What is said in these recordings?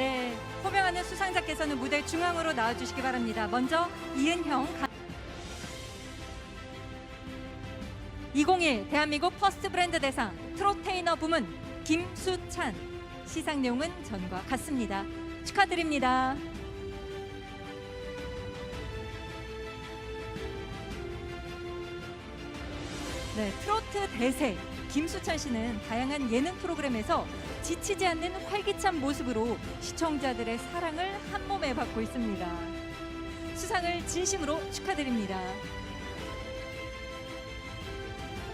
네, 호명하는 수상자께서는 무대 중앙으로 나와주시기 바랍니다. 먼저 이은형 가... 2021 대한민국 퍼스트 브랜드 대상 트로테이너 부문 김수찬 시상 내용은 전과 같습니다. 축하드립니다. 네, 트로트 대세 김수찬 씨는 다양한 예능 프로그램에서 지치지 않는 활기찬 모습으로 시청자들의 사랑을 한 몸에 받고 있습니다. 수상을 진심으로 축하드립니다.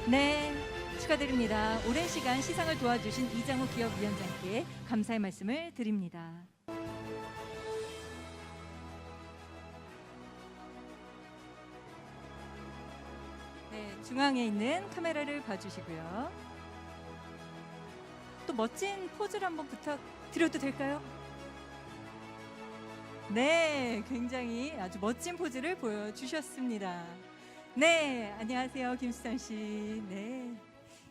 네, 축하드립니다. 오랜 시간 시상을 도와주신 이장우 기업위원장께 감사의 말씀을 드립니다. 중앙에 있는 카메라를 봐주시고요. 또 멋진 포즈를 한번 부탁드려도 될까요? 네, 굉장히 아주 멋진 포즈를 보여주셨습니다. 네, 안녕하세요, 김수찬 씨. 네.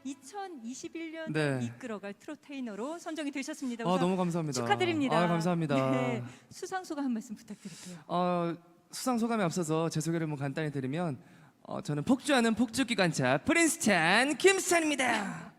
2021년 네. 이끌어갈 트로테이너로 선정이 되셨습니다. 아 우선 너무 감사합니다. 축하드립니다. 아 감사합니다. 네, 수상 소감 한 말씀 부탁드릴게요. 어, 수상 소감에 앞서서 제 소개를 뭐 간단히 드리면 어, 저는 폭주하는 폭주 기관차 프린스찬 김수찬입니다.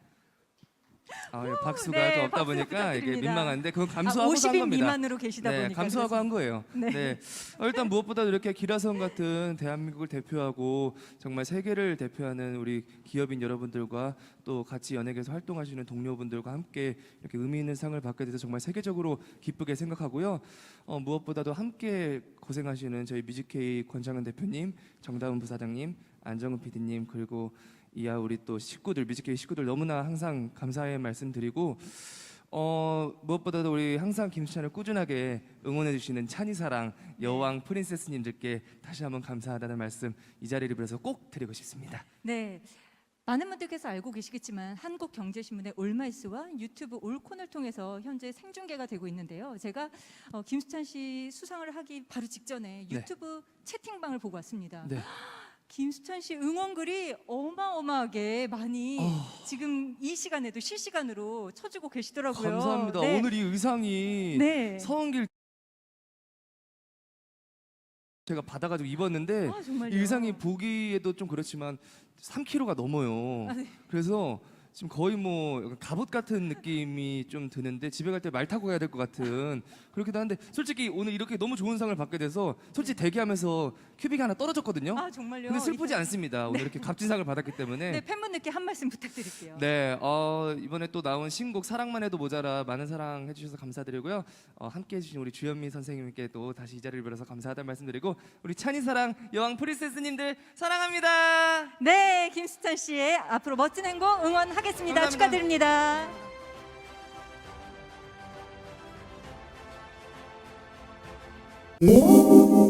아, 예, 박수가 네, 좀 없다 박수 보니까 이게 부탁드립니다. 민망한데 그건 아, 감수하고 한 50인 겁니다. 미만으로 계시다 네, 보니까 감수하고 한 거예요. 네. 네. 어, 일단 무엇보다도 이렇게 기라성 같은 대한민국을 대표하고 정말 세계를 대표하는 우리 기업인 여러분들과 또 같이 연예계에서 활동하시는 동료분들과 함께 이렇게 의미 있는 상을 받게 돼서 정말 세계적으로 기쁘게 생각하고요. 어, 무엇보다도 함께 고생하시는 저희 뮤직케이 권창은 대표님, 정다은 부사장님, 안정은 PD님 그리고 이하 우리 또 식구들 뮤직케이 식구들 너무나 항상 감사의 말씀드리고 어 무엇보다도 우리 항상 김수찬을 꾸준하게 응원해 주시는 찬이사랑 여왕 프린세스님들께 다시 한번 감사하다는 말씀 이 자리를 빌어서 꼭 드리고 싶습니다. 네. 많은 분들께서 알고 계시겠지만 한국경제신문의 올마이스와 유튜브 올콘을 통해서 현재 생중계가 되고 있는데요. 제가 어, 김수찬 씨 수상을 하기 바로 직전에 네. 유튜브 채팅방을 보고 왔습니다. 네. 김수찬 씨 응원글이 어마어마하게 많이 어. 지금 이 시간에도 실시간으로 쳐주고 계시더라고요. 감사합니다. 네. 오늘 이 의상이 네. 서은길 제가 받아가지고 입었는데 아, 정말요. 이 의상이 보기에도 좀 그렇지만 3kg가 넘어요. 아, 네. 그래서 지금 거의 뭐 약간 갑옷 같은 느낌이 좀 드는데 집에 갈 때 말 타고 가야 될 것 같은 그렇기도 한데 솔직히 오늘 이렇게 너무 좋은 상을 받게 돼서 솔직히 대기하면서 큐빅이 하나 떨어졌거든요. 아 정말요. 근데 슬프지 이거- 않습니다. 오늘 이렇게 값진 상을 받았기 때문에. 네 팬분들께 한 말씀 부탁드릴게요. 네, 어, 이번에 또 나온 신곡 사랑만 해도 모자라 많은 사랑 해주셔서 감사드리고요. 어, 함께 해주신 우리 주현미 선생님께 또 다시 이 자리를 빌어서 감사하다는 말씀드리고 우리 찬이 사랑 여왕 프린세스님들 사랑합니다. 네, 김수찬 씨의 앞으로 멋진 행복 응원 하겠습니다. 감사합니다. 축하드립니다. 오